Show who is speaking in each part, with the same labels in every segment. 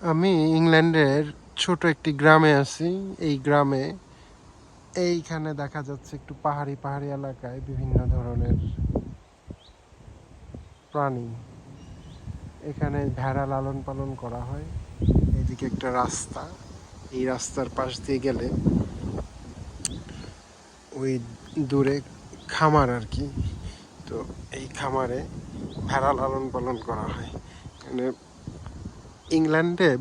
Speaker 1: আমি ইংল্যান্ডের ছোট একটি গ্রামে আছি। এই গ্রামে এইখানে দেখা যাচ্ছে একটু পাহাড়ি পাহাড়ি এলাকায় বিভিন্ন ধরনের প্রাণী। এখানে ভেড়া লালন পালন করা হয়। এদিকে একটা রাস্তা। এই রাস্তার পাশ দিয়ে গেলে ওই দূরে খামার আর কি। তো এই খামারে ভেড়া লালন পালন করা হয়। মানে ইংল্যান্ডে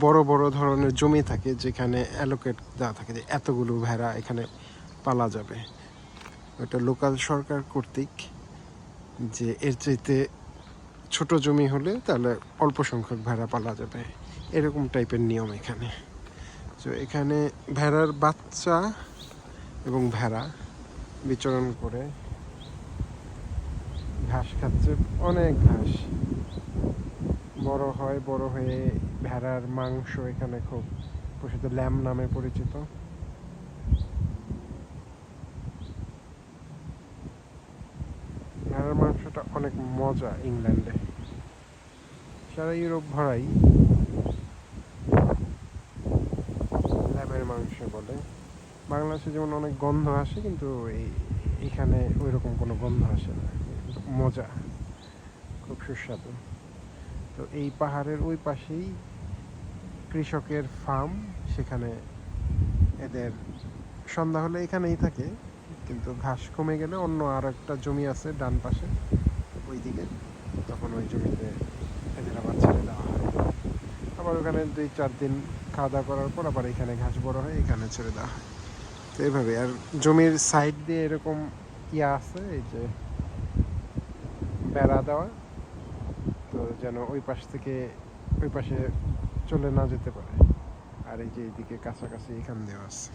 Speaker 1: বড় বড় ধরনের জমি থাকে যেখানে অ্যালোকেট দেওয়া থাকে যে এতগুলো ভেড়া এখানে পালা যাবে। ওটা লোকাল সরকার কর্তৃক যে এর চাইতে ছোট জমি হলে তাহলে অল্প সংখ্যক ভেড়া পালা যাবে। এরকম টাইপের নিয়ম এখানে। তো এখানে ভেড়ার বাচ্চা এবং ভেড়া বিচরণ করে ঘাস খাচ্ছে, অনেক ঘাস। বড় হয়, বড় হয়ে ভেড়ার মাংস এখানে খুব প্রসিদ্ধ, ল্যাম নামে পরিচিত। ভেড়ার মাংসটা অনেক মজা ইংল্যান্ডে। সারা ইউরোপ ভরাই ল্যামের মাংস বলে। বাংলাদেশে যেমন অনেক গন্ধ আসে, কিন্তু এই, এখানে ওই রকম কোনো গন্ধ আসে না। মজা, খুব সুস্বাদু। তো এই পাহাড়ের ওই পাশেই কৃষকের ফার্ম সেখানে এদের সন্ধ্যা হলে এখানেই থাকে, কিন্তু ঘাস কমে গেলে অন্য আর একটা জমি আছে ডান পাশে, ওইদিকে, তখন ওই জমিতে এদের আবার ছেড়ে দেওয়া হয়। আবার ওখানে দুই চার দিন খাওয়া দাওয়া করার পর আবার এখানে ঘাস বড় হয়, এখানে ছেড়ে দেওয়া হয়। তো এইভাবে আর জমির সাইড দিয়ে এরকম ইয়া আছে, এই যে বেড়া দেওয়া তো যেন ওই পাশ থেকে ওই পাশে চলে না যেতে পারে। আর এই যে এইদিকে কাছাকাছি এখান দেওয়া আছে।